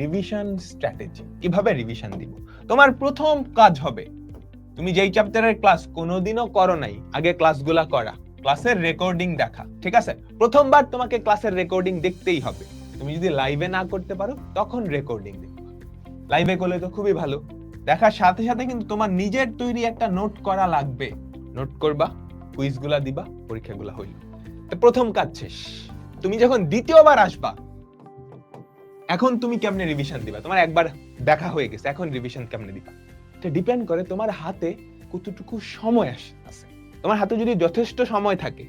Revision strategy কীভাবে revision দিব? তোমার প্রথম কাজ হবে, তুমি যেই চ্যাপ্টারের ক্লাস কোনোদিনও করো নাই, আগে ক্লাসগুলা করা। ক্লাসের রেকর্ডিং দেখা, ঠিক আছে? প্রথমবার তোমাকে ক্লাসের রেকর্ডিং দেখতেই হবে। তুমি যদি লাইভে না করতে পারো, তখন রেকর্ডিং দেখবে লাইভে করলে তো খুবই ভালো। দেখার সাথে সাথে কিন্তু তোমার নিজের তৈরি একটা নোট করা লাগবে। নোট করবা কুইজগুলা দিবা, পরীক্ষাগুলা হইল। তো প্রথম কাজ শেষ। তুমি যখন দ্বিতীয়বার আসবা এখন তুমি কেমনে রিভিশন দিবা? তোমার একবার দেখা হয়ে গেছে, এখন রিভিশন কেমনে দিবা? এটা ডিপেন্ড করে তোমার হাতে কতটুকু সময় আস- তোমার হাতে যদি যথেষ্ট সময় থাকে,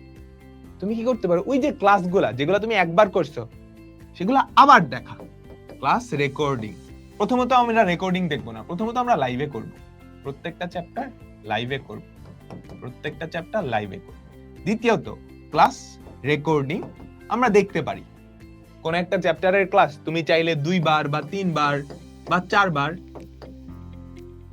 তুমি কি করতে পারো? ওই যে ক্লাসগুলা যেগুলো তুমি একবার করছ, সেগুলো আবার দেখা। ক্লাস রেকর্ডিং প্রথমত আমরা রেকর্ডিং দেখব না, প্রথমত আমরা লাইভে করব। প্রত্যেকটা চ্যাপ্টার লাইভে করব। প্রত্যেকটা চ্যাপ্টার লাইভে করব। দ্বিতীয়ত ক্লাস রেকর্ডিং আমরা দেখতে পারি। কোন একটা চ্যাপ্টারের ক্লাস তুমি চাইলে দুইবার বা তিনবার বা চারবার,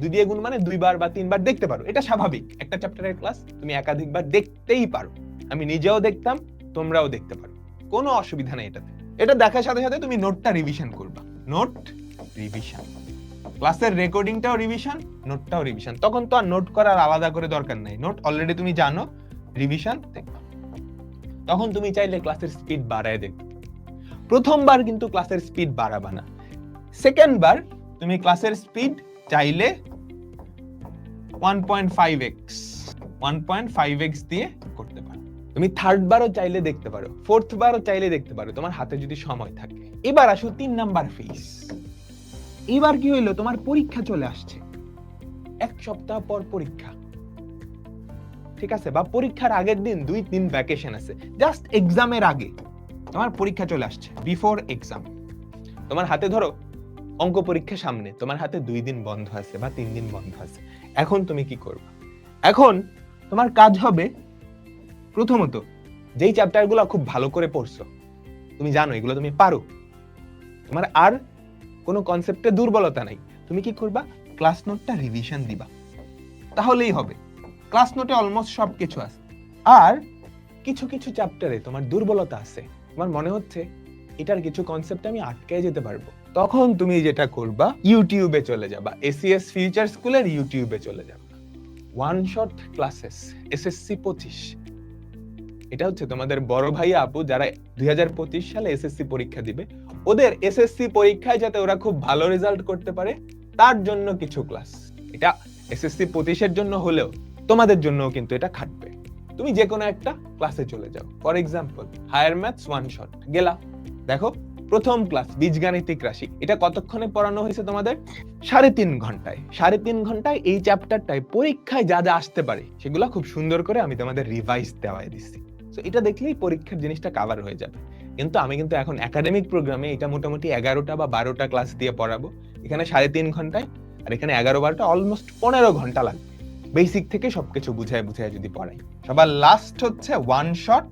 দুই দিয়ে গুণ মানে দুইবার বা তিনবার দেখতে পারো। এটা স্বাভাবিক। একটা চ্যাপ্টারের ক্লাস তুমি একাধিকবার দেখতেই পারো। আমি নিজেও দেখতাম, তোমরাও দেখতে পারো। কোনো অসুবিধা নেই এটাতে। এটা দেখার সাথে সাথে তুমি নোটটা রিভিশন করবা। নোট রিভিশন ক্লাসের রেকর্ডিংটাও রিভিশন নোটটাও রিভিশন তখন তো আর নোট করার আলাদা করে দরকার নাই। নোট অলরেডি তুমি জানো রিভিশন দেখবা। তখন তুমি চাইলে ক্লাসের স্পিড বাড়ায় দেখবে। প্রথমবার কিন্তু ক্লাসের স্পিড বাড়াবা না। সেকেন্ডবার তুমি ক্লাসের স্পিড চাইলে one point five x one point five x দিয়ে করতে পারো। তুমি থার্ড বারও চাইলে দেখতে পারো ফোর্থ বারও চাইলে দেখতে পারো, তোমার হাতে যদি সময় থাকে। এবার আসো তিন নাম্বার ফেজ এবার কি হইল, তোমার পরীক্ষা চলে আসছে। এক সপ্তাহ পর পরীক্ষা। ঠিক আছে? বা পরীক্ষার আগের দিন দুই দিন ভ্যাকেশন আছে। জাস্ট এক্সামের আগে। তোমার পরীক্ষা চলে আসছে বিফোর এক্সাম তোমার হাতে ধরো, অঙ্ক পরীক্ষা সামনে, তোমার হাতে দুই দিন বন্ধ আছে বা তিন দিন বন্ধ আছে। এখন তুমি কি করবে? এখন তোমার কাজ হবে প্রথমত, যেই চ্যাপ্টারগুলো খুব ভালো করে পড়ছো, তুমি জানো এগুলো তুমি পারো। তোমার আর কোনো কনসেপ্টে দুর্বলতা নাই। তুমি কি করবা? ক্লাস নোটটা রিভিশন দিবা। তাহলেই হবে। ক্লাস নোটে অলমোস্ট সব কিছু আছে। আর কিছু কিছু চ্যাপ্টারে তোমার দুর্বলতা আছে। তোমার মনে হচ্ছে এটার কিছু কনসেপ্ট আমি আটকে যেতে পারব। তখন তুমি যেটা করবা ইউটিউবে চলে যাবা এসিএস ফিউচার স্কুলের ইউটিউবে চলে যাবা। ওয়ান শট ক্লাসেস এসএসসি পঁচিশ। এটা হচ্ছে তোমাদের বড় ভাই আপু, যারা দুই হাজার পঁচিশ সালে এসএসসি পরীক্ষা দিবে। ওদের এসএসসি পরীক্ষায় যাতে ওরা খুব ভালো রেজাল্ট করতে পারে, তার জন্য কিছু ক্লাস এটা এসএসসি পঁচিশের জন্য হলেও তোমাদের জন্যও কিন্তু এটা খাটবে। তুমি যে কোনো একটা ক্লাসে চলে যাও। For example higher maths one shot গেলা। দেখো, প্রথম ক্লাস বীজগাণিতিক রাশি। এটা কতক্ষণে পড়ানো হয়েছে তোমাদের? সাড়ে তিন ঘন্টায়। সাড়ে তিন ঘন্টায় এই চ্যাপ্টারটায় পরীক্ষায় যা যা আসতে পারে, সেগুলো খুব সুন্দর করে আমি তোমাদের রিভাইজ দেওয়াই দিচ্ছি। তো এটা দেখলেই পরীক্ষার জিনিসটা কাভার হয়ে যাবে। কিন্তু আমি কিন্তু এখন একাডেমিক প্রোগ্রামে এটা মোটামুটি এগারোটা বা বারোটা ক্লাস দিয়ে পড়াবো। এখানে সাড়ে তিন ঘন্টায়, আর এখানে এগারো বারোটা অলমোস্ট পনেরো ঘণ্টা লাগবে। বেসিক থেকে সবকিছু বুঝায় বুঝায় যদি পড়াই। সবার লাস্ট হচ্ছে ওয়ান শট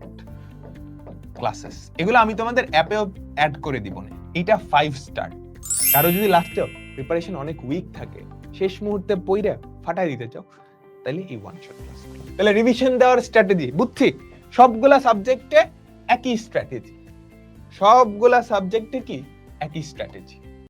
ক্লাসেস এগুলো আমি তোমাদের অ্যাপেও অ্যাড করে দিব। না এটা ফাইভ স্টার কারও যদি লাস্টে প্রিপারেশন অনেক উইক থাকে, শেষ মুহূর্তে পইরে ফাটাই দিতে চাও, তাহলে এই ওয়ান শট ক্লাস তাহলে রিভিশন দেওয়ার স্ট্র্যাটেজি বুদ্ধি সবগুলা সাবজেক্টে একই স্ট্র্যাটেজি সবগুলা সাবজেক্টে কি? একই স্ট্র্যাটেজি